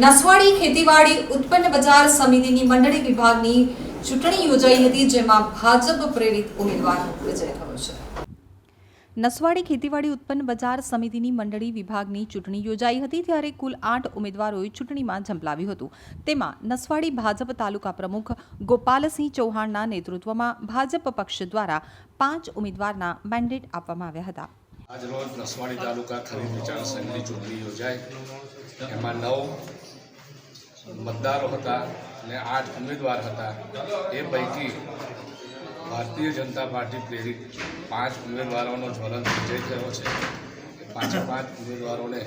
નસવાડી ખેતીવાડી ઉત્પન્ન બજાર સમિતિની મંડળી વિભાગની ચૂંટણી યોજાઈ હતી, જેમાં ભાજપ પ્રેરિત ઉમેદવાર વિજય થયો છે. નસવાડી ખેતીવાડી ઉત્પન્ન બજાર સમિતિની મંડળી વિભાગની ચૂંટણી યોજાઈ હતી, ત્યારે કુલ આઠ ઉમેદવારોએ ચૂંટણીમાં ઝંપલાવ્યું હતું. તેમાં નસવાડી ભાજપ તાલુકા પ્રમુખ ગોપાલસિંહ ચૌહાણના નેતૃત્વમાં ભાજપ પક્ષ દ્વારા પાંચ ઉમેદવારના મેન્ડેટ આપવામાં આવ્યા હતા. આજરોજ નસવાડી તાલુકા ખરીદ વિચાર સંઘની ચૂંટણી યોજાઈ. એમાં નવ મતદારો હતા અને આઠ ઉમેદવાર હતા. એ પૈકી ભારતીય જનતા પાર્ટી પ્રેરિત પાંચ ઉમેદવારોનો જ્વલંત વિજય થયો છે. પાંચે પાંચ ઉમેદવારોને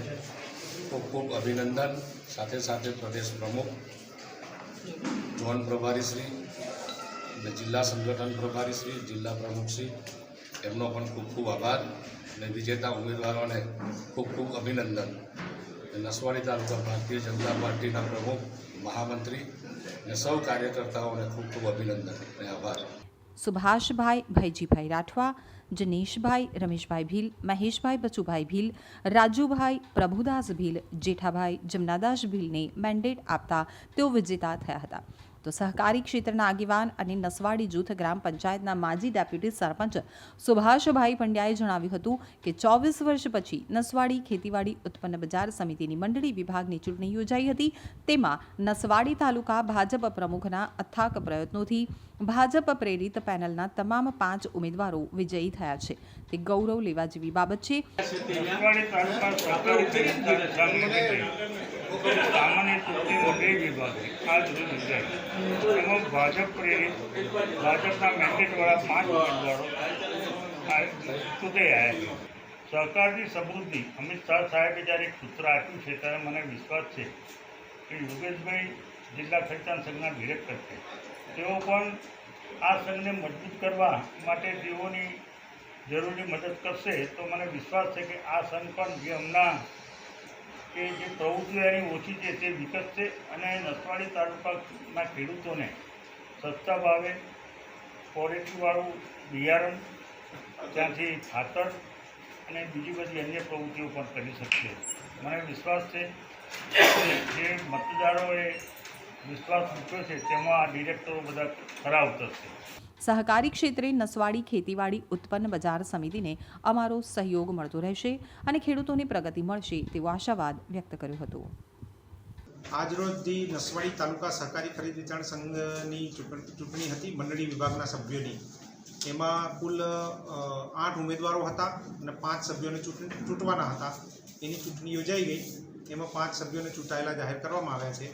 ખૂબ ખૂબ અભિનંદન. સાથે સાથે પ્રદેશ પ્રમુખ ઝોન પ્રભારીશ્રી અને જિલ્લા સંગઠન પ્રભારીશ્રી, જિલ્લા પ્રમુખશ્રી, એમનો પણ ખૂબ ખૂબ આભાર. અને વિજેતા ઉમેદવારોને ખૂબ ખૂબ અભિનંદન. નસવાડી તાલુકા ભારતીય જનતા પાર્ટીના પ્રમુખ, મહામંત્રી અને સૌ કાર્યકર્તાઓને ખૂબ ખૂબ અભિનંદન અને આભાર. સુભાષભાઈ ભૈજીભાઈ રાઠવા, જનીશભાઈ, રમેશભાઈ ભીલ, મહેશભાઈ બચુભાઈ ભીલ, રાજુભાઈ પ્રભુદાસ ભીલ, જેઠાભાઈ જમનાદાસ ભીલને મેન્ડેટ આપતા તેઓ વિજેતા થયા હતા. તો સહકારી ક્ષેત્રના આગેવાન અને નસવાડી જૂથ ગ્રામ પંચાયતના માજી ડેપ્યુટી સરપંચ સુભાષભાઈ પંડ્યાએ જણાવ્યું હતું કે ચોવીસ વર્ષ પછી નસવાડી ખેતીવાડી ઉત્પન્ન બજાર સમિતિની મંડળી વિભાગની ચૂંટણી યોજાઈ હતી. તેમાં નસવાડી તાલુકા ભાજપ પ્રમુખના અથાક પ્રયત્નોથી ભાજપ પ્રેરિત પેનલના તમામ પાંચ ઉમેદવારો વિજયી થયા છે. તે ગૌરવ લેવા જેવી બાબત છે. નસવાડી તાલુકા સરકારી ખરીદદાર આ રોજ યોજાઈ એમાં ભાજપ પ્રેરિત, ભાજપના મેન્ડેટવાળા પાંચ ઉમેદવારો આ ચૂંટાઈ આવ્યા સહકારની સમૃદ્ધિ અમિત શાહ સાહેબે જ્યારે સૂત્ર આપ્યું છે, ત્યારે મને વિશ્વાસ છે કે યોગેશભાઈ જિલ્લા ખર્ચાણ સંઘના ડિરેક્ટર છે. તેઓ પણ આ સંઘને મજબૂત કરવા માટે તેઓની જરૂરી મદદ કરશે, તો મને વિશ્વાસ છે કે આ સંઘ પણ જે હમણાં કે જે પ્રવૃત્તિઓ એની ઓછી છે, તે વિકસશે અને નસવાડી તાલુકાના ખેડૂતોને સસ્તા ભાવે ક્વોલિટીવાળું બિયારણ, ત્યાંથી ખાતર અને બીજી બધી અન્ય પ્રવૃત્તિઓ પણ કરી શકશે મને વિશ્વાસ છે જે મતદારોએ વિશ્વાસ મૂક્યો છે, તેમાં આ ડિરેક્ટરો બધા ખરા ઉતરશે. સહકારી ક્ષેત્રે નસવાડી ખેતીવાડી ઉત્પન્ન બજાર સમિતિને અમારો સહયોગ મળતો રહેશે અને ખેડૂતોને પ્રગતિ મળશે તેવો આશાવાદ વ્યક્ત કર્યો હતો. આજરોજ દી નસવાડી તાલુકા સહકારી ખરીદ વેચાણ સંઘની ચૂંટણી હતી મંડળી વિભાગના સભ્યોની. એમાં કુલ આઠ ઉમેદવારો હતા અને પાંચ સભ્યોને ચૂંટણી ચૂંટવાના હતા. એની ચૂંટણી યોજાઈ ગઈ. એમાં પાંચ સભ્યોને ચૂંટાયેલા જાહેર કરવામાં આવ્યા છે.